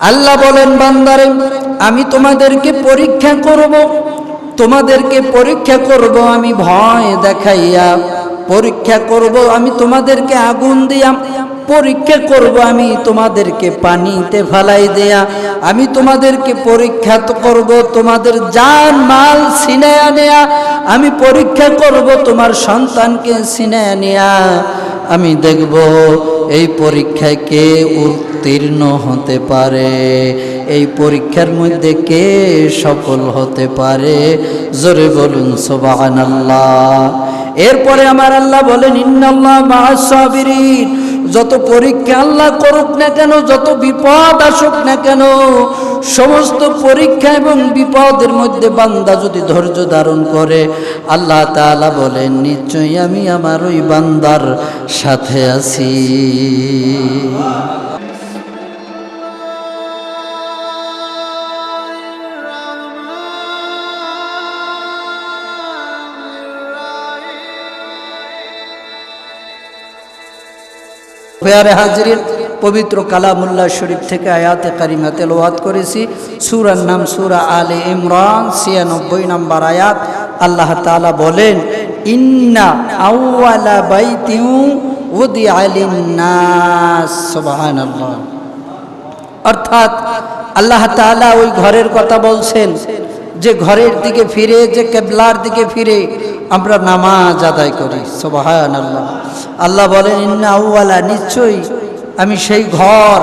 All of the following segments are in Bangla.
আল্লাহ বলেন, বান্দারে, আমি তোমাদেরকে পরীক্ষা করব। তোমাদেরকে পরীক্ষা করব আমি ভয় দেখাইয়া। পরীক্ষা করব আমি তোমাদেরকে আগুন দিয়া। পরীক্ষা করব আমি তোমাদেরকে পানিতে ফালাই দেয়া। আমি তোমাদেরকে পরীক্ষা করব, তোমাদের জান মাল সিনায়া নেয়া। আমি পরীক্ষা করব তোমার সন্তানকে সিনায়া নেয়া। আমি দেখব এই পরীক্ষায় কে উত্তীর্ণ হতে পারে। এই পরীক্ষার মধ্যে কে সফল হতে পারে? জোরে বলুন সোবাহান আল্লাহ এরপরে আমার আল্লাহ বলেন, ইন্নাল্লাহ মাসাবিরিন যত পরীক্ষা আল্লাহ করুক না কেন, যত বিপদ আসুক না কেন, সমস্ত পরীক্ষা এবং বিপদের মধ্যে বান্দা যদি ধৈর্য ধারণ করে, আল্লাহ তাআলা বলেন, নিশ্চয়ই আমি আমার ওই বান্দার সাথে আছি। পেয়ারে হাজরিন, পবিত্র কালামুল্লাহ শরীফ থেকে আয়াতে কারিমা তেলাওয়াত করেছি। সূরার নাম সূরা আলে ইমরান, ছিয়ানব্বই নম্বর আয়াত। আল্লাহ তাআলা বলেন, ইন্না আউয়ালা বাইতিউ উদিআ লিন-নাস সুবহানাল্লাহ। অর্থাৎ আল্লাহ তাআলা ওই ঘরের কথা বলছেন। যে ঘরের দিকে ফিরে, যে কেবলার দিকে ফিরে আমরা নামাজ আদায় করি। সোবাহান আল্লাহ আল্লাহ বলেন, ইন্না আউওয়ালা, নিশ্চয়ই আমি সেই ঘর।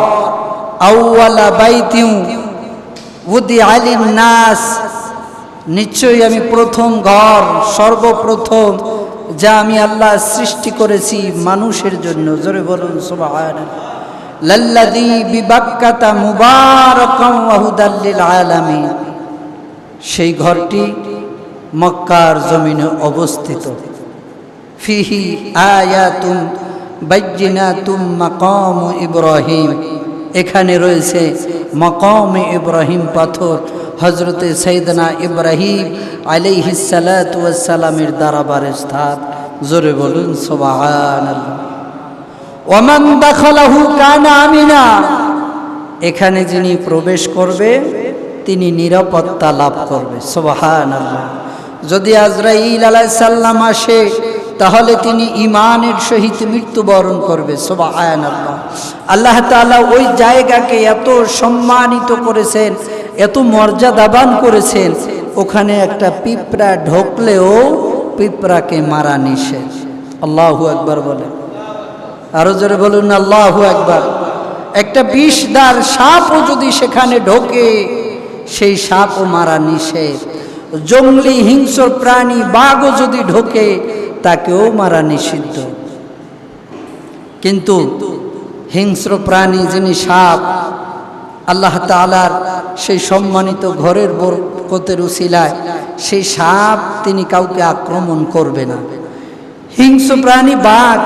আউওয়ালা বাইতিউ উদি আলিন নাস। নিশ্চয়ই আমি প্রথম ঘর, সর্বপ্রথম, যা আমি আল্লাহ সৃষ্টি করেছি মানুষের জন্য। জোরে বলুন সোবাহান লাল্লাদি বিবাক্কাতা মুবারকাম ওয়াহুদাল্লিল আলামিন। সেই ঘরটি মক্কার জমিনে অবস্থিত। ফিহি আয়াতুম বাইজিনাতুম মাকাম ইব্রাহিম। এখানে রয়েছে মকাম ইব্রাহিম পাথর। হজরতে সৈদনা ইব্রাহিম আলাইহিসালামের দারাবার স্থান। জোরে বলুন সোবাহান ওমান দাখলাহু কানা আমিনা। এখানে যিনি প্রবেশ করবে তিনি নিরাপত্তা লাভ করবে। সোবাহান আল্লাহ যদি আজরাইল আলাই সাল্লাম আসে, তাহলে তিনি ইমানের সহিত মৃত্যুবরণ করবে। সোবাহান আল্লাহ আল্লাহ তাআলা ওই জায়গাকে এত সম্মানিত করেছেন, এত মর্যাদাবান করেছেন, ওখানে একটা পিঁপড়া ঢোকলেও পিঁপড়াকে মারা নিষেধ। আল্লাহু একবার বলে। আরও জোরে বলুন, আল্লাহু একবার একটা বিষদার সাপও যদি সেখানে ঢোকে সেই সাপও মারা নিষেধ। জঙ্গলি হিংস্র প্রাণী বাঘও যদি ঢোকে, তাকেও মারা নিষিদ্ধ। কিন্তু হিংস্র প্রাণী যিনি সাপ, আল্লাহ তালার সেই সম্মানিত ঘরের বরকতের উশিলায় সেই সাপ তিনি কাউকে আক্রমণ করবে না। হিংস্র প্রাণী বাঘ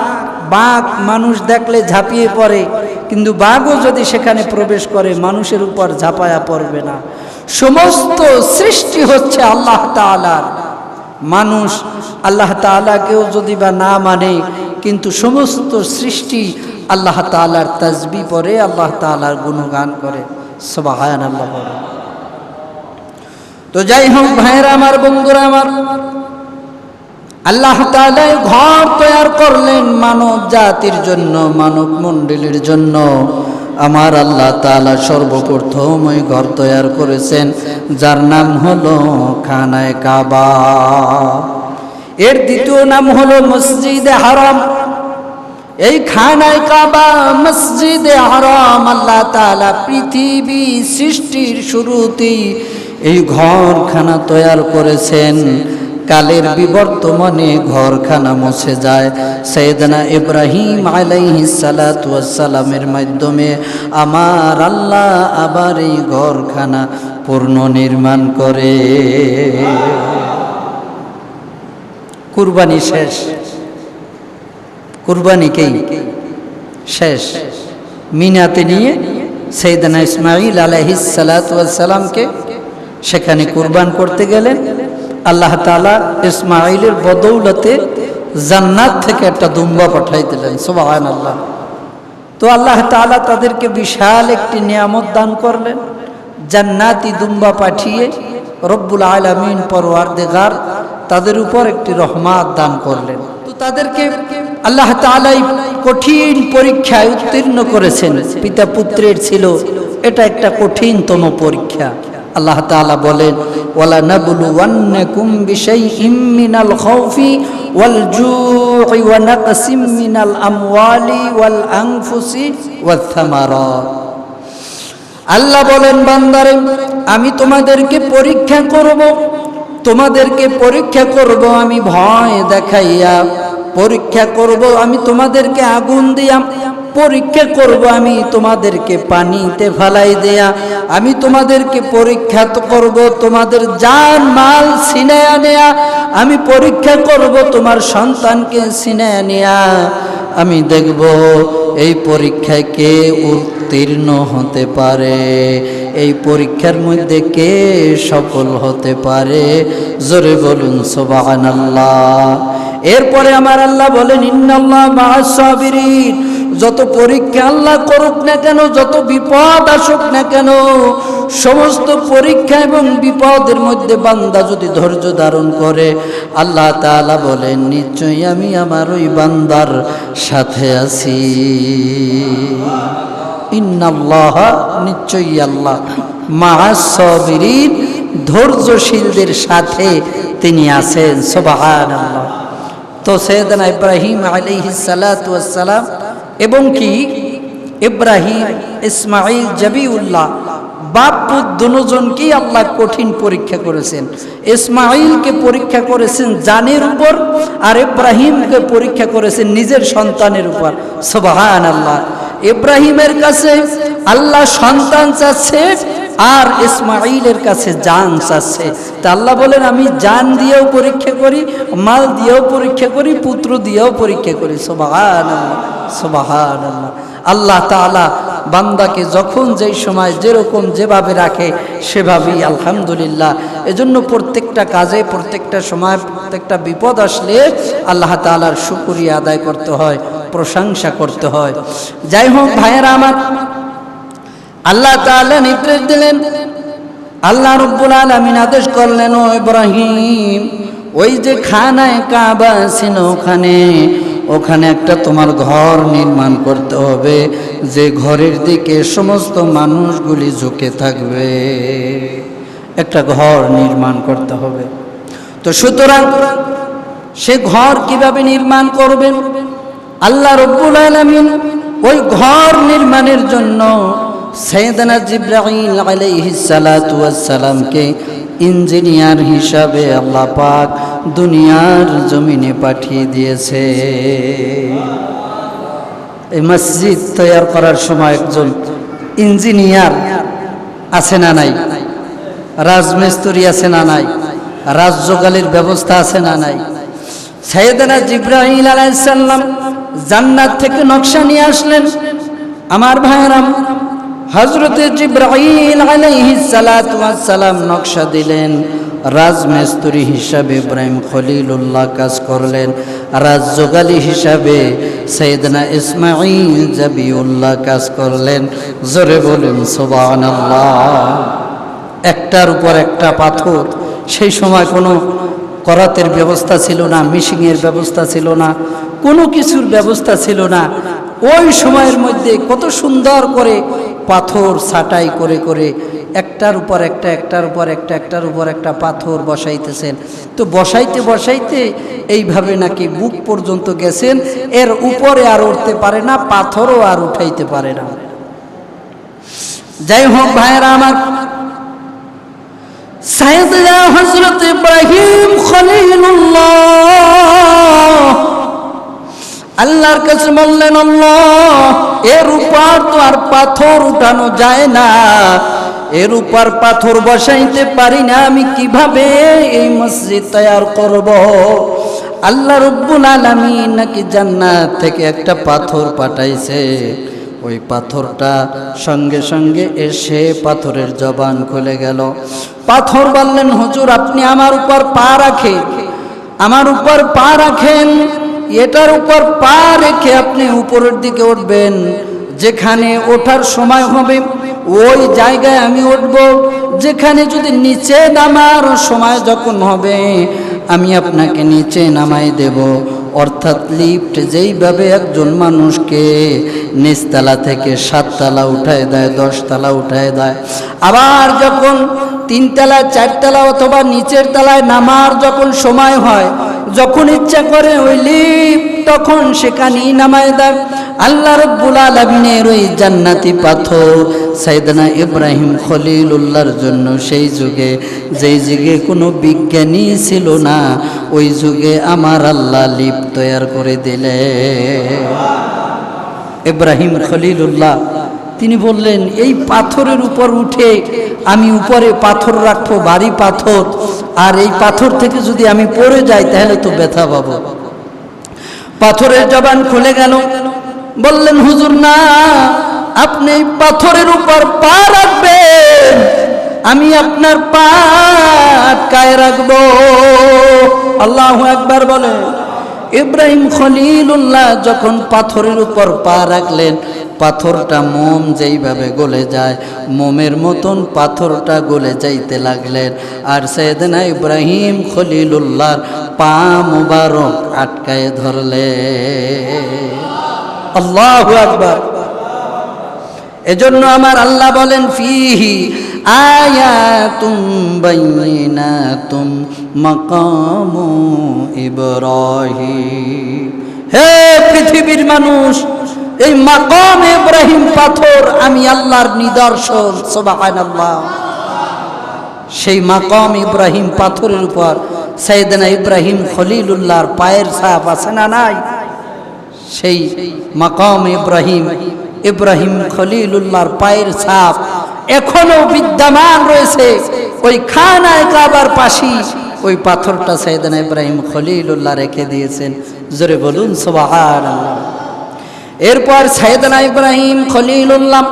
বাঘ মানুষ দেখলে ঝাঁপিয়ে পড়ে, কিন্তু বাঘও যদি সেখানে প্রবেশ করে, মানুষের উপর ঝাঁপায়া পড়বে না। সমস্ত সৃষ্টি হচ্ছে আল্লাহ তালার মানুষ আল্লাহ তালাকেও যদি বা না মানে কিন্তু সমস্ত সৃষ্টি আল্লাহ তালার তাজবি পরে আল্লাহ তালার গুণগান করে। সবাহান আল্লাহ বলে তো যাই হোক ভাইয়েরা আমার, বন্ধুরা আমার, আল্লাহ তাআলা ঘর তৈরি করলেন মানব জাতির জন্য, মানব মণ্ডলীর জন্য। আমার আল্লাহ তালা সর্বপ্রথম ওই ঘর তৈরি করেছেন, যার নাম হলো খানায় কাবা। এর দ্বিতীয় নাম হলো মসজিদে হারাম। এই খানায় কাবা, মসজিদে হারাম আল্লাহ তালা পৃথিবী সৃষ্টির শুরুতেই এই ঘরখানা তৈরি করেছেন। কালের বিবর্তমানে ঘরখানা মুছে যায়। সৈয়দনা ইব্রাহিম আলাইহি সালামের মাধ্যমে আমার আল্লাহ আবার এই ঘরখানা পূর্ণ নির্মাণ করে। কুরবানি শেষ। কুরবানিকেই শেষ। মিনাতে নিয়ে সৈয়দনা ইসমাইল সালামকে সেখানে কুরবান করতে গেলেন। আল্লাহ তালা ইসমাইলের বদৌলতে জান্নাত থেকে একটা দুম্বা পাঠাই দিলেন সুবাহান আল্লাহ তো আল্লাহ তাআলা তাদেরকে বিশাল একটি নিয়ামত দান করলেন, জান্নাতি দুম্বা পাঠিয়ে রব্বুল আলামিন পরওয়ারদেগার তাদের উপর একটি রহমাত দান করলেন। তো তাদেরকে আল্লাহ তাআলা এই কঠিন পরীক্ষায় উত্তীর্ণ করেছেন পিতা পুত্রের ছিল, এটা একটা কঠিনতম পরীক্ষা। আল্লাহ তাআলা বলেন, ওয়ালা নাবলুওয়ান্নাকুম বিশাইইম মিনাল খাউফি ওয়াল জু'i ওয়া নাকসিম মিনাল আমওয়ালি ওয়াল আনফুসি ওয়াথ থামারাত আল্লাহ বলেন, বান্দারে, আমি তোমাদেরকে পরীক্ষা করব, তোমাদেরকে পরীক্ষা করব আমি ভয় দেখাইয়া পরীক্ষা করব, আমি তোমাদেরকে আগুন দিয়া। পরীক্ষা করব, আমি তোমাদেরকে পানিতে ফালাই দেয়া। আমি তোমাদেরকে পরীক্ষা করব, তোমাদের জান মাল সিনায়া নেয়া। আমি পরীক্ষা করব, তোমার সন্তানকে সিনায়া নেয়া। আমি দেখব, এই পরীক্ষায় কে উত্তীর্ণ হতে পারে। এই পরীক্ষার মধ্যে কে সফল হতে পারে? জোরে বলুন সোবাহান আল্লাহ এরপরে আমার আল্লাহ বলেন, ইন্নাল্লাহ যত পরীক্ষা আল্লাহ করুক না কেন, যত বিপদ আসুক না কেন সমস্ত পরীক্ষা এবং বিপদের মধ্যে বান্দা যদি ধৈর্য ধারণ করে, আল্লাহ তাআলা বলেন, নিশ্চয়ই আমি আমার ওই বান্দার সাথে আছি। ইন্নাল্লাহ, নিশ্চয়ই আল্লাহ। মাহাসবিরিন ধৈর্যশীলদের সাথে তিনি আছেন সোবাহান তো সৈয়দনা ইব্রাহিম আলিহিসালাম এবং কি? ইব্রাহিম ইসমাইল জবিউল্লাহ বাপ দুজনকেই আল্লাহ কঠিন পরীক্ষা করেছেন। ইসমাইলকে পরীক্ষা করেছেন জানের উপর আর ইব্রাহিমকে পরীক্ষা করেছেন নিজের সন্তানের উপর। সোবাহান আল্লাহ ইব্রাহিমের কাছে আল্লাহ সন্তান চাচ্ছে আর ইসমাইলের কাছে জান চাচ্ছে। তা আল্লাহ বলেন, আমি জান দিয়েও পরীক্ষা করি, মাল দিয়েও পরীক্ষা করি, পুত্র দিয়েও পরীক্ষা করি। সোবাহান আল্লাহ সোবাহান আল্লাহ আল্লাহ তালা বান্দাকে যখন যেই সময় যেরকম যেভাবে রাখে সেভাবেই আলহামদুলিল্লাহ। এজন্য প্রত্যেকটা কাজে, প্রত্যেকটা সময়, প্রত্যেকটা বিপদ আসলে আল্লাহ তালার শুকুরিয়া আদায় করতে হয়, প্রশংসা করতে হয়। যাই হোক ভাইয়েরা আমার, আল্লাহ তাআলা নির্দেশ দিলেন, আল্লাহ রব্বুল আলামিন আদেশ করলেন, ও ইব্রাহিম, ওই যে খানায় কাবা ছিল ওখানে ওখানে একটা তোমার ঘর নির্মাণ করতে হবে, যে ঘরের দিকে সমস্ত মানুষগুলি ঝুঁকে থাকবে। একটা ঘর নির্মাণ করতে হবে। তো সুতরাং সে ঘর কীভাবে নির্মাণ করবেন? আল্লাহ রব্বুল আলামিন ওই ঘর নির্মাণের জন্য সালাতু ওয়াস সালামকে ইঞ্জিনিয়ার হিসাবে আল্লাহ পাক দুনিয়ার জমিনে পাঠিয়ে দিয়েছে। এই মসজিদ তৈয়ার করার সময় একজন ইঞ্জিনিয়ার আছে না নাই? রাজমিস্ত্রি আছে না নাই? রাজযোগালির ব্যবস্থা আছে না নাই? সৈয়দনা জিব্রাহিল আলাইসাল্লাম জান্নাত থেকে নকশা নিয়ে আসলেন। আমার ভাইরাম হজরতে জিব্রাহিল সালাম নকশা দিলেন, রাজমিস্ত্রি হিসাবে ইব্রাহিম খলিলুল্লাহ কাজ করলেন, রাজযোগালি হিসাবে সৈয়দনা ইসমাইল জাবিউল্লাহ কাজ করলেন। জোরে বলুন, সুবহানাল্লাহ। একটার উপর একটা পাথর, সেই সময় কোনো করাতের ব্যবস্থা ছিল না, মিশিংয়ের ব্যবস্থা ছিল না, কোনো কিছুর ব্যবস্থা ছিল না। ওই সময়ের মধ্যে কত সুন্দর করে পাথর ছাটাই করে করে একটার উপর একটা, একটার উপর একটা, একটার উপর একটা পাথর বসাইতেছেন। তো বসাইতে বসাইতে এইভাবে নাকি বুক পর্যন্ত গেছেন, এর উপরে আর উঠতে পারে না, পাথরও আর উঠাইতে পারে না। যাই হোক ভাইয়েরা আমার সাইদরা হজরত ইব্রাহিম খলিলুল্লাহ। আল্লাহর কাছে বললেন, আল্লাহ, এর উপর তো আর পাথর উঠানো যায় না। এর উপর পাথর বসাইতে পারি না, আমি কীভাবে এই মসজিদ তৈয়ার করব? আল্লাহ রব্বুল আলামিন নাকি জান্নাত থেকে একটা পাথর পাঠাইছে। ওই পাথরটা সঙ্গে সঙ্গে এসে পাথরের জবান খুলে গেল। পাথর বললেন, হুজুর, আপনি আমার উপর পা রাখে আমার উপর পা রাখেন। এটার উপর পা রেখে আপনি উপরের দিকে উঠবেন। যেখানে ওঠার সময় হবে, ওই জায়গায় আমি উঠব। যেখানে যদি নিচে নামার সময় যখন হবে, আমি আপনাকে নিচে নামাই দেব। অর্থাৎ লিফট যেইভাবে একজন মানুষকে নিচতলা থেকে সাততলা উঠায় দেয়, দশতলা উঠায় দেয়, আবার যখন তিনতলা, চারতলা অথবা নিচের তলায় নামার যখন সময় হয়, যখন ইচ্ছা করে ওই লিফট তখন সেখানেই নামায় দেয়। আল্লাহ রব্বুল আলমিনের ওই জান্নাতি পাথর সাইদানা ইব্রাহিম খলিলুল্লাহর জন্য সেই যুগে, যেই যুগে কোনো বিজ্ঞানী ছিল না, ওই যুগে আমার আল্লাহ লিপ তৈয়ার করে দিলে ইব্রাহিম খলিলুল্লাহ, তিনি বললেন, এই পাথরের উপর উঠে আমি উপরে পাথর রাখব বাড়ি পাথর, আর এই পাথর থেকে যদি আমি পড়ে যাই, তাহলে তো ব্যথা পাবো। পাথরের জবান খুলে গেল। বললেন, হুজুর, না, আপনি পাথরের উপর পা রাখবেন, আমি আপনার পা আটকায় রাখব। আল্লাহ একবার বলে, ইব্রাহিম খলিলুল্লাহ যখন পাথরের উপর পা রাখলেন, পাথরটা মোম যেইভাবে গলে যায়, মোমের মতন পাথরটা গলে যাইতে লাগলেন। আর সৈয়দনা ইব্রাহিম খলিলুল্লাহর পা মুবারক আটকায় ধরলে আল্লাহ এজন্য আমার আল্লাহ বলেন, ফিহি আয়া আয়াতুম বাইনাতুম মাকামু ইব্রাহিম। হে পৃথিবীর মানুষ, এই মাকাম ইব্রাহিম পাথর আমি আল্লাহর নিদর্শন, সুবহানাল্লাহ। সেই মাকাম ইব্রাহিম পাথরের উপর সাইয়েদনা ইব্রাহিম খলিলুল্লাহর পায়ের ছাপ আছে না নাই? সেই মাকাম ইব্রাহিম। ইব্রাহিম খলিলুল্লাহর পায়ের ছাপ এখনও বিদ্যমান রয়েছে। ওই খানায় কাবার পাশি ওই পাথরটা সাইদানা ইব্রাহিম খলিলুল্লাহ রেখে দিয়েছেন। জোরে বলুন সোবাহার এরপর সাইদানা ইব্রাহিম খলিলুল্লাহ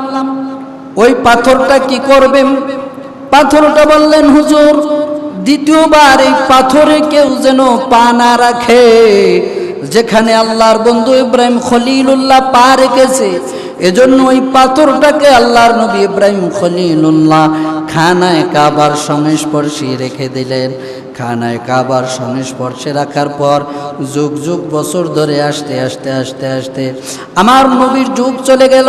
ওই পাথরটা কি করবেন? পাথরটা বললেন, হুজুর, দ্বিতীয়বার এই পাথরে কেউ যেন পা না রাখে। যেখানে আল্লাহর বন্ধু ইব্রাহিম খলিলুল্লাহ পা রেখেছে, এজন্য ওই পাথরটাকে আল্লাহর নবী ইব্রাহিম খলিলুল্লাহ খানায় কাবার সংস্পর্শী রেখে দিলেন। খানায় কাবার সংস্পর্শে রাখার পর যুগ যুগ বছর ধরে আসতে আসতে আসতে আসতে আমার নবীর যুগ চলে গেল।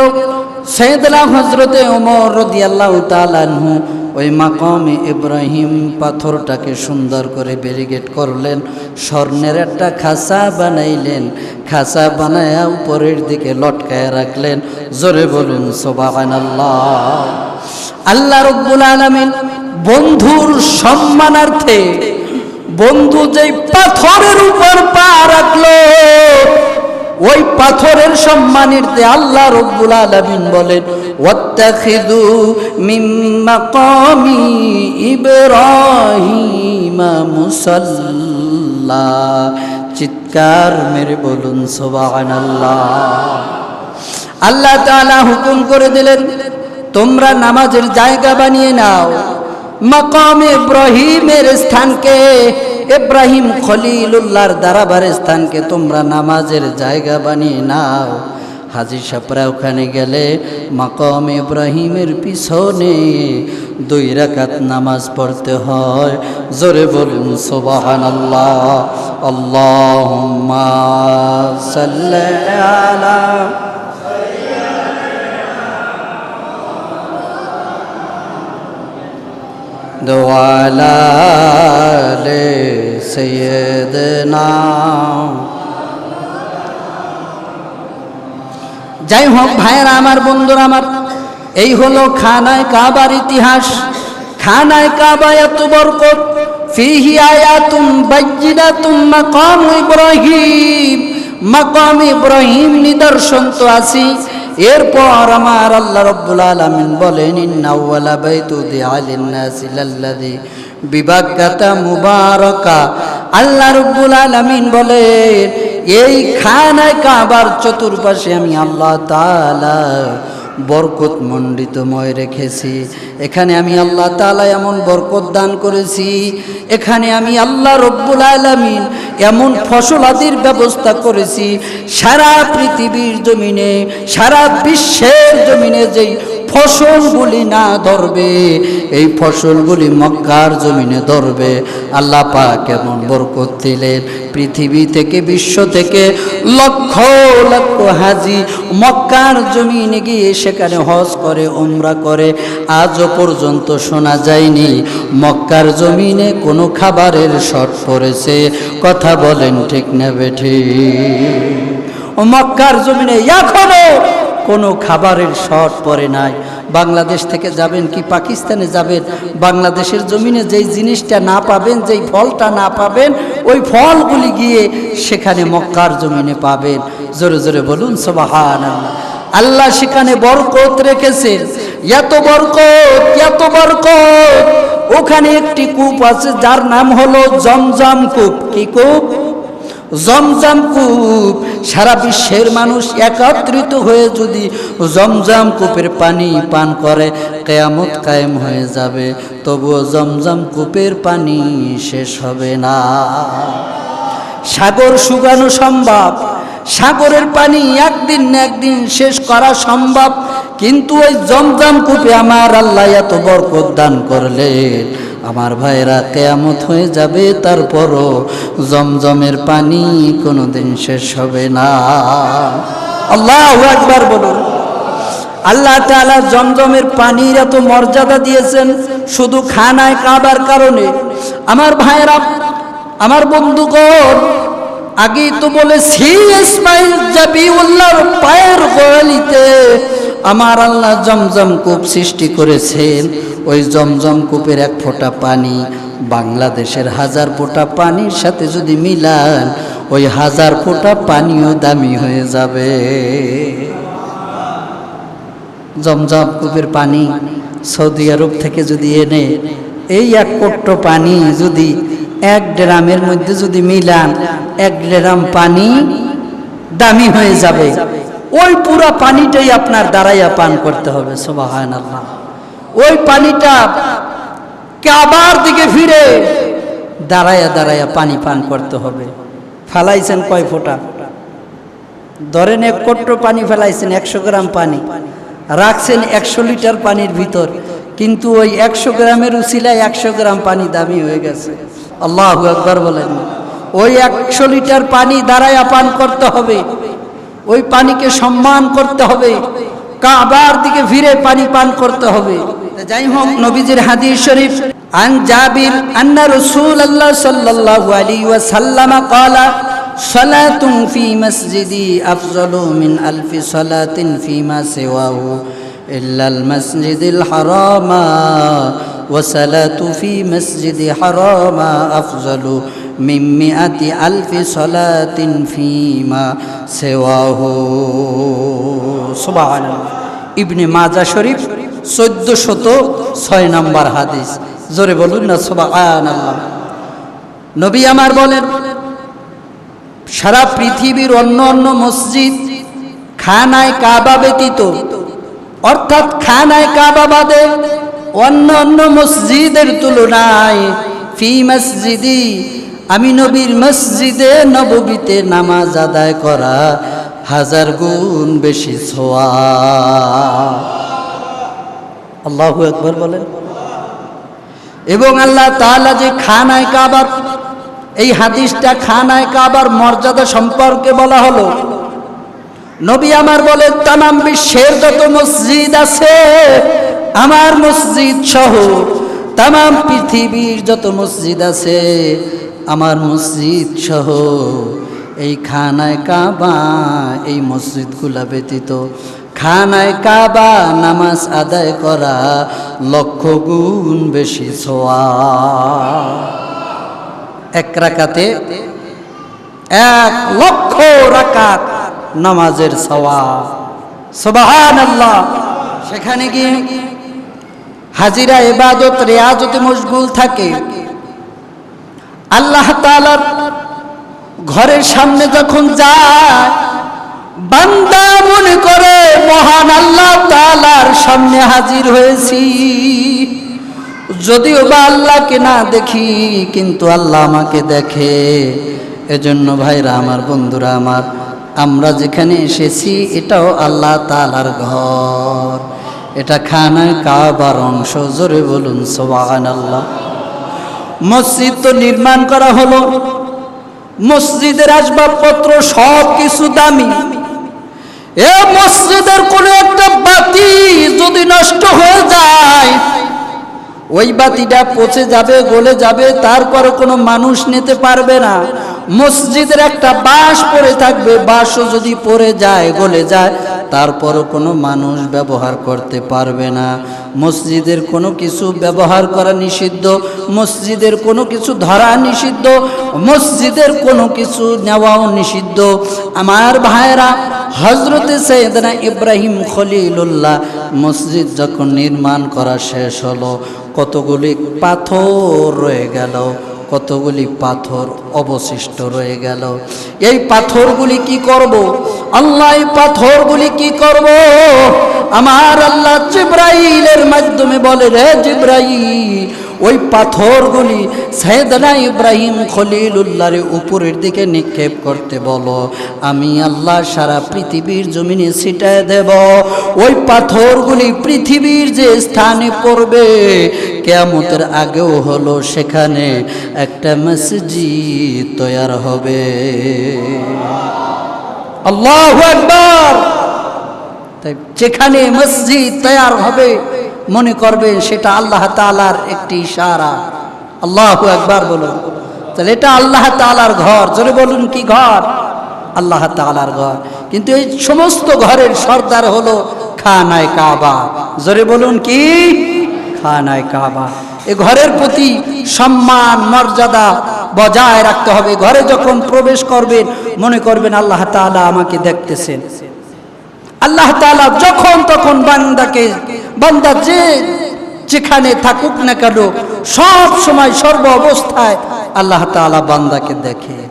সৈয়দনা হজরতে ওমর রদি আল্লাহ তালানহু ওই মাকামে ইব্রাহিম পাথরটাকে সুন্দর করে ব্যারিগেড করলেন, স্বর্ণের একটা খাসা বানাইলেন খাসা বানায়া উপরের দিকে লটকায় রাখলেন, জোরে বলুন সোবাহান আল্লাহ আল্লাহ রব্বুল আলমিন বন্ধুর সম্মানার্থে বন্ধু যেই পাথরের উপর পা রাখল, ওই পাথরের সম্মানার্থে আল্লাহ রব্বুল আলামিন বলেন ওয়াত্তাখিযু মিন মাকামি ইব্রাহিমা মুসাল্লা চিৎকার মেরে বলুন, সুবহানাল্লাহ। আল্লাহ তাআলা হুকুম করে দিলেন, তোমরা নামাজের জায়গা বানিয়ে নাও। মাকাম ইব্রাহিমের স্থানকে, ইব্রাহিম খলিলুল্লাহর দারাবার স্থানকে তোমরা নামাজের জায়গা বানিয়ে নাও। হাজির সাপরা ওখানে গেলে মাকাম ইব্রাহিমের পিছনে দুই রাকাত নামাজ পড়তে হয়। জোরে বলুন সোবাহান আল্লাহ আল্লাহ দোয়ালা লে সৈয়দনা যাই হোক, ভাইয়েরা আমার, বন্ধুরা আমার, এই হলো খানায় কাবার ইতিহাস। খানায় কাবা এত বরকত, ফিহি আয়াতুম বাইজিনাতুম মাকাম ইব্রাহিম। মাকাম ইব্রাহিম নিদর্শন তো আছি এরপর আমার আল্লাহ রব্বুল আলামিন বলেন, ইন্না আউয়ালা বাইতু দিআলিন নাসি লাল্লাযী বিবাক্কাতা মুবারাকা। আল্লাহ রব্বুল আলামিন বলেন এই খানায় কাবার চতুর্পাশে আমি আল্লাহ তাআলা বরকত মণ্ডিতময় রেখেছি। এখানে আমি আল্লাহ তাআলা এমন বরকত দান করেছি। এখানে আমি আল্লাহ রব্বুল আলামিন এমন ফসল আদির ব্যবস্থা করেছি। সারা পৃথিবীর জমিনে, সারা বিশ্বের জমিনে যেই ফসলগুলি না ধরবে, এই ফসলগুলি মক্কার জমিনে ধরবে। আল্লাহ পাক এমন বরকত দিলেন, পৃথিবী থেকে, বিশ্ব থেকে লক্ষ লক্ষ হাজি মক্কার জমিনে গিয়ে সেখানে হজ করে ওমরা করে। আজও পর্যন্ত শোনা যায়নি, মক্কার জমিনে কোনো খাবারের শর্ট পড়েছে। কথা বলেন ঠিক না বেঠি। মক্কার জমিনে এখনও কোনো খাবারের শর্ট পড়ে নাই। বাংলাদেশ থেকে যাবেন কি পাকিস্তানে যাবেন? বাংলাদেশের জমিনে যেই জিনিসটা না পাবেন, যেই ফলটা না পাবেন, ওই ফলগুলি গিয়ে সেখানে মক্কার জমিনে পাবেন। জোরে জোরে বলুন সবাহান আল্লাহ সেখানে বরকত রেখেছেন। এত বরকত এত বরকত। ওখানে একটি কূপ আছে, যার নাম হলো জমজম কূপ। কি কূপ? জমজম কূপ। সারা বিশ্বের মানুষ একত্রিত হয়ে যদি জমজম কূপের পানি পান করে, কেয়ামত কায়েম হয়ে যাবে। তবুও জমজম কূপের পানি শেষ হবে না। সাগর শুকানো সম্ভব। সাগরের পানি একদিন না একদিন শেষ করা সম্ভব। কিন্তু ওই জমজম কূপে আমার আল্লাহ এত বরকত দান করলেন। আমার ভাইরা কেয়ামত হয়ে যাবে, তারপরও জমজমের পানি কোনোদিন শেষ হবে না। আল্লাহ একবার বলুন। আল্লাহ তাআলা জমজমের পানির এত মর্যাদা দিয়েছেন, শুধু খানায় কাবার কারণে। আমার ভাইরা, আমার বন্ধুগণ, আগেই তো বলেছি, ইসমাইল জাবিউল্লাহর পায়ের গোয়ালিতে আমার আল্লাহ জমজম কূপ সৃষ্টি করেছেন। ওই জমজম কূপের এক ফোঁটা পানি, বাংলাদেশের হাজার ফোঁটা পানির সাথে যদি মিলান, ওই হাজার ফোঁটা পানিও দামি হয়ে যাবে। জমজম কূপের পানি সৌদি আরব থেকে যদি এনে, এই এক কোট্ট পানি যদি এক ড্রামের মধ্যে যদি মিলান, এক ড্রাম পানি দামি হয়ে যাবে। ওই পুরো পানিটাই আপনার দাঁড়াইয়া পান করতে হবে সোবাহান আল্লাহ ওই পানিটা কাবার দিকে ফিরে দাঁড়াইয়া দাঁড়াইয়া পানি পান করতে হবে। ফেলাইছেন কয় ফোঁটা? ধরেন এক কোট্ট পানি ফেলাইছেন, একশো গ্রাম পানি। রাখছেন একশো লিটার পানির ভিতর, কিন্তু ওই একশো গ্রামের উচিলায় একশো গ্রাম পানি দামি হয়ে গেছে। আল্লাহ একবার বলেন। ওই একশো লিটার পানি দাঁড়ায় পান করতে হবে। ওই পানিকে সম্মান করতে হবে কাবার দিকে ফিরে পানি পান করতে হবে যাই হোক নবীজির হাদিস শরীফ আন জাবির আন্না রসুল আল্লাহ সাল্লাল্লাহু আলাইহি ওয়াসাল্লাম قال صلاة في مسجدي أفضل من ألف صلاة فيما سواه إلا المسجد الحرام وصلاة في مسجد حرام أفضل মিম্মিআতি আলফি সলাতিন ফিমা সেওয়াহু। সুবহান ইবনে মাজা শরীফ চোদ্দ শত ছয় নম্বর হাদিস। জোরে বলুন না সুবাহ নবী আমার বলেন, সারা পৃথিবীর অন্য অন্য মসজিদ খানায় কাবা ব্যতীত, অর্থাৎ খানায় কাবা বাদে অন্য অন্য মসজিদের তুলনায় ফি মসজিদি আমি নবীর মসজিদে নববীতে নামাজ আদায় করা হাজার গুণ বেশি ছোয়া আল্লাহ একবার বলেন। এবং আল্লাহ তাআলা যে খানায় কাবার, এই হাদিসটা খানায় কাবার মর্যাদা সম্পর্কে বলা হলো। নবী আমার বলে, তামাম বিশ্বের যত মসজিদ আছে, আমার মসজিদ সহ তামাম পৃথিবীর যত মসজিদ আছে আমার মসজিদ সহ এই খানায় কাবা, এই মসজিদগুলা ব্যতীত খানায় কাবা নামাজ আদায় করা লক্ষ গুণ বেশি ছোয়া এক রাকাতে এক লক্ষ রাকাত নামাজের সওয়া সুবহান আল্লাহ সেখানে গিয়ে হাজিরা ইবাদত, রেয়াজতে মশগুল থাকে। আল্লাহ তালার ঘরের সামনে যখন যায়, বান্দা মনে করে, মহান আল্লাহ তালার সামনে হাজির হয়েছি। যদিও বা আল্লাহকে না দেখি, কিন্তু আল্লাহ আমাকে দেখে। এজন্য ভাইরা, আমার বন্ধুরা, আমার, আমরা যেখানে এসেছি, এটাও আল্লাহ তালার ঘর। এটা খানায় কাবার অংশ, জোরে বলুন সোবাগান আল্লাহ মসজিদ তো নির্মাণ করা হলো। মসজিদের আসবাবপত্র সব কিছু দামি। এ মসজিদের কোনো একটা বাতি যদি নষ্ট হয়ে যায়, ওই বাতিটা পচে যাবে, গলে যাবে, তারপরে কোনো মানুষ নিতে পারবে না। মসজিদের একটা বাঁশ পড়ে থাকবে, বাঁশও যদি পড়ে যায়, গলে যায় তারপরও কোনো মানুষ ব্যবহার করতে পারবে না। মসজিদের কোনো কিছু ব্যবহার করা নিষিদ্ধ, মসজিদের কোনো কিছু ধরা নিষিদ্ধ, মসজিদের কোনো কিছু নেওয়াও নিষিদ্ধ। আমার ভাইয়েরা হজরতে সৈয়দনা ইব্রাহিম খলিলুল্লাহ মসজিদ যখন নির্মাণ করা শেষ হলো, কতগুলি পাথর রয়ে গেল। কতগুলি পাথর অবশিষ্ট রয়ে গেল। এই পাথরগুলি কি করব? আল্লাহ পাথরগুলি কি করব? আমার আল্লাহ জিব্রাইলের মাধ্যমে বলে রে জিব্রাইল ওই পাথরগুলি সৈয়দনা ইব্রাহিম খলিল খলিলুল্লাহর উপরের দিকে নিক্ষেপ করতে বলো। আমি আল্লাহ সারা পৃথিবীর জমিনে ছিটায় দেব। ওই পাথরগুলি পৃথিবীর যে স্থানে পড়বে, কেয়ামতের আগেও হলো সেখানে একটা মসজিদ তৈয়ার হবে। আল্লাহ একবার তাই যেখানে মসজিদ তৈয়ার হবে মনে করবেন সেটা আল্লাহ তালার একটি ইশারা। আল্লাহ একবার বলুন। তাহলে এটা আল্লাহ তালার ঘর। জোরে বলুন, কি ঘর? আল্লাহ তালার ঘর। কিন্তু এই সমস্ত ঘরের সর্দার হলো খানায় কাবা। জোরে বলুন, কি? খানায় কাবা। এ ঘরের প্রতি সম্মান, মর্যাদা বজায় রাখতে হবে। ঘরে যখন প্রবেশ করবেন, মনে করবেন আল্লাহ তাআলা আমাকে দেখতেছেন। আল্লাহ তাআলা যখন তখন বান্দাকে বান্দা যে যেখানে থাকুক না কেন, সব সময় সর্ব অবস্থায় আল্লাহ তালা বান্দাকে দেখে।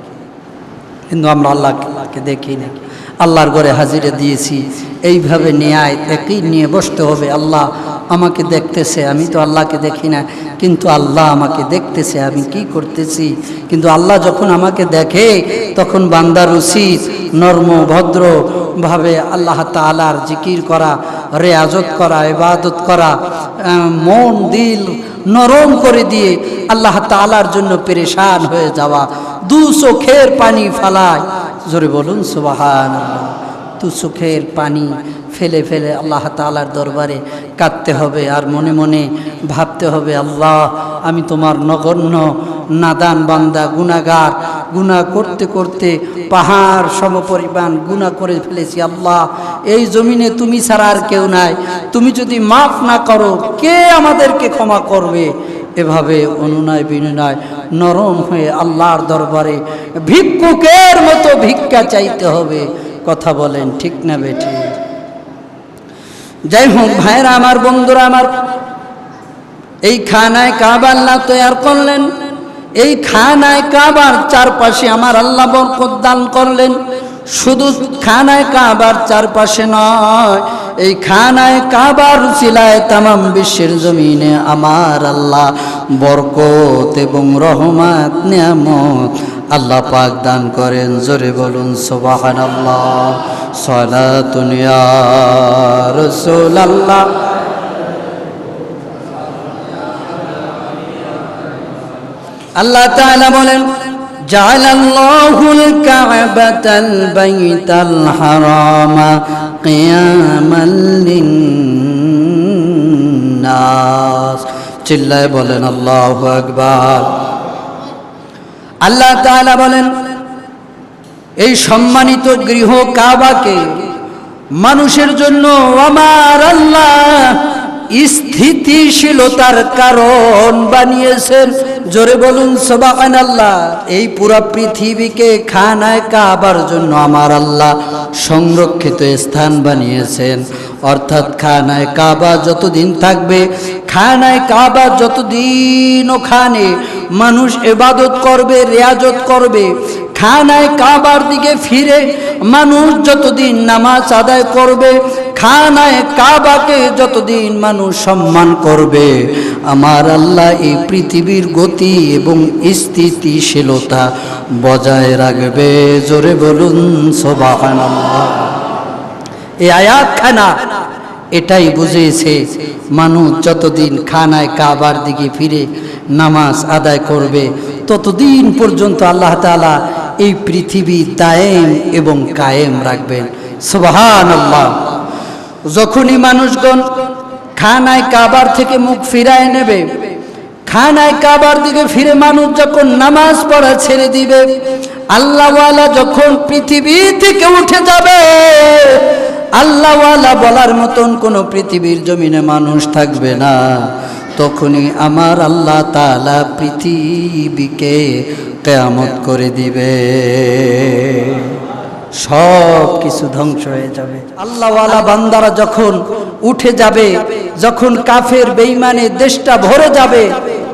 কিন্তু আমরা আল্লাহকে দেখি না। আল্লাহর ঘরে হাজিরে দিয়েছি। এইভাবে ন্যায় একই নিয়ে বসতে হবে। আল্লাহ আমাকে দেখতেছে, আমি তো আল্লাহকে দেখি না। কিন্তু আল্লাহ আমাকে দেখতেছে, আমি কি করতেছি? কিন্তু আল্লাহ যখন আমাকে দেখে, তখন বান্দার উচিত নর্ম ভদ্র ভাবে আল্লাহ তালার জিকির করা, রেয়াজত করা, ইবাদত করা মন, দিল নরম করে দিয়ে আল্লাহ তালার জন্য পেরেশান হয়ে যাওয়া। দু চোখের পানি ফালায়। জোরে বলুন সুবাহান দু চোখের পানি ফেলে ফেলে আল্লাহ তালার দরবারে কাঁদতে হবে আর মনে মনে ভাবতে হবে, আল্লাহ, আমি তোমার নগণ্য, নাদান বান্দা গুনাগার গুনাহ করতে করতে পাহাড় সমপরিমাণ গুনাহ করে ফেলেছি, আল্লাহ, এই জমিনে তুমি ছাড়া আর কেউ নাই, তুমি যদি মাফ না করো, কে আমাদেরকে ক্ষমা করবে? এভাবে অনুনয় বিনয় নরম হয়ে আল্লাহর দরবারে ভিক্ষুকের মতো ভিক্ষা চাইতে হবে। কথা বলেন, ঠিক না বেঠি? যাই হোক ভাইরা আমার, বন্ধুরা আমার, এই খানায় কাবা আল্লাহ তৈয়ার করলেন, এই খানায় কাবার চারপাশে আমার আল্লাহ বরকত দান করলেন, শুধু খানায় কাবার চারপাশে নয়, এই খানায় কাবার সিলায় তামাম বিশ্বের জমিনে আমার আল্লাহ বরকত এবং রহমাত, নিয়ামত আল্লাহ পাক দান করেন জোরে বলুন সোবাহান আল্লাহ সলাতুনিয়া রসুল আল্লাহ আল্লাহ তাআলা বলেন جعل الله الكعبة البيت الحرام قياما للناس চিল্লায় বলেন আল্লাহু আকবার আল্লাহ তাআলা বলেন এই সম্মানিত গৃহ কাবাকে মানুষের জন্য আমার আল্লাহ স্থিতিশীলতার কারণ বানিয়েছেন। জোরে বলুন সবান আল্লাহ এই পুরা পৃথিবীকে খানায় কাবার জন্য আমার আল্লাহ সংরক্ষিত স্থান বানিয়েছেন। অর্থাৎ খানায় কাবা যতদিন থাকবে, খানায় কাবা যতদিন ওখানে মানুষ এবাদত করবে, রেয়াজত করবে, খানায় কাবার দিকে ফিরে মানুষ যতদিন নামাজ আদায় করবে খানায় কাবাকে যতদিন মানুষ সম্মান করবে, আমার আল্লাহ এই পৃথিবীর গতি এবং স্থিতিশীলতা বজায় রাখবে। জোরে বলুন সোবাহান এই আয়াতখানা এটাই বুঝিয়েছে মানুষ যতদিন খানায় কাবার দিকে ফিরে নামাজ আদায় করবে, ততদিন পর্যন্ত আল্লাহ তাআলা এই পৃথিবী দায়েম এবং কায়েম রাখবেন। সুবহান আল্লাহ যখনই মানুষগণ খানায় কাবার থেকে মুখ ফিরায় নেবে, খানায় কাবার দিকে ফিরে মানুষ যখন নামাজ পড়া ছেড়ে দিবে, আল্লাহওয়ালা যখন পৃথিবী থেকে উঠে যাবে, আল্লাহওয়ালা বলার মতন কোনো পৃথিবীর জমিনে মানুষ থাকবে না। তখনই আমার আল্লাহ তালা পৃথিবীকে কেয়ামত করে দিবে। সব কিছু ধ্বংস হয়ে যাবে। আল্লাহওয়ালা বান্দারা যখন উঠে যাবে, যখন কাফের বেইমানে দেশটা ভরে যাবে,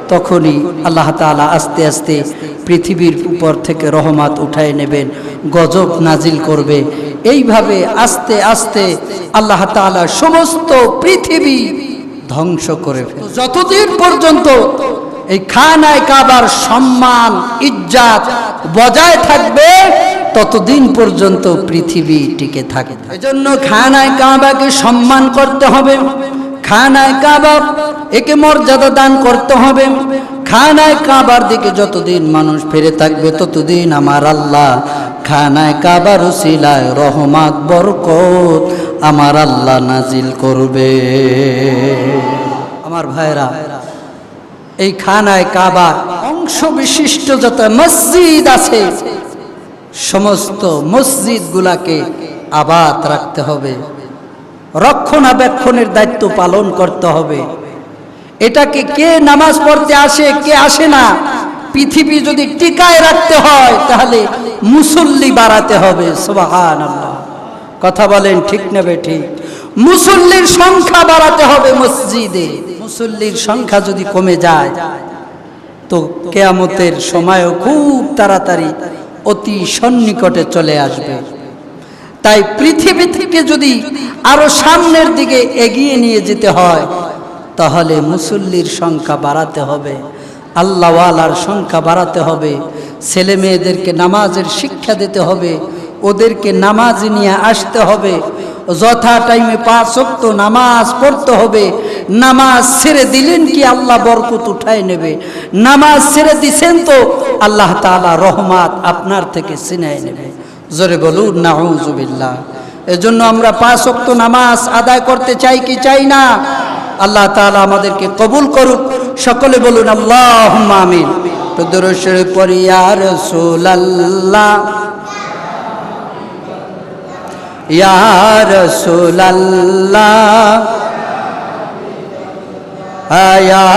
তখনই আল্লাহ তাআলা আস্তে আস্তে পৃথিবীর উপর থেকে রহমাত উঠায় নেবেন, গজব নাজিল করবে। এইভাবে আস্তে আস্তে আল্লাহ তাআলা সমস্ত পৃথিবী ধ্বংস করে ফেলে। যতদিন পর্যন্ত এই খানায় কাবার সম্মান, ইজ্জাত বজায় থাকবে ততদিন পর্যন্ত পৃথিবী টিকে থাকে। এজন্য খানায় কাবাকে সম্মান করতে হবে। খানায় কাবা একে মর্যাদা দান করতে হবে। খানায় কাবার দিকে যতদিন মানুষ ফিরে থাকবে, ততদিন আমার আল্লাহ খানায় কাবার উসিলায় রহমাত, বরকত আমার আল্লাহ নাজিল করবে। আমার ভাইরা এই খানায় কাবার অংশ বিশিষ্ট যত মসজিদ আছে সমস্ত মসজিদগুলাকে আবাদ রাখতে হবে। রক্ষণাবেক্ষণের দায়িত্ব পালন করতে হবে। এটাকে কে নামাজ পড়তে আসে, কে আসে না, পৃথিবী যদি টিকায় রাখতে হয়, তাহলে মুসল্লি বাড়াতে হবে সুবাহান কথা বলেন ঠিক নেবে ঠিক মুসল্লির সংখ্যা বাড়াতে হবে মসজিদে। মুসল্লির সংখ্যা যদি কমে যায়, তো কেয়ামতের সময়ও খুব তাড়াতাড়ি অতি সন্নিকটে চলে আসবে। তাই পৃথিবী থেকে যদি আরও সামনের দিকে এগিয়ে নিয়ে যেতে হয়, তাহলে মুসল্লির সংখ্যা বাড়াতে হবে, আল্লাহওয়ালার সংখ্যা বাড়াতে হবে ছেলে মেয়েদেরকে নামাজের শিক্ষা দিতে হবে, ওদেরকে নামাজ নিয়ে আসতে হবে, যথা টাইমে পাঁচ নামাজ পড়তে হবে নামাজ ছেড়ে দিলেন কি আল্লাহ বরকত উঠায় নেবে? নামাজ ছেড়ে দিছেন তো আল্লাহ তাআলা রহমাত আপনার থেকে ছিনায় নেবে। জোরে বলুন, নাউজুবিল্লাহ। এজন্য আমরা পাঁচ অক্ত নামাজ আদায় করতে চাই কি চাই না? আল্লাহ তাআলা আমাদেরকে কবুল করুক। সকলে বলুন আল্লাহ আমিন। প্রদর্শন পরিয়া রসুল্লাহ ইয়া রসুল্লাহ ইয়া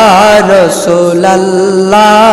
রসুল্লাহ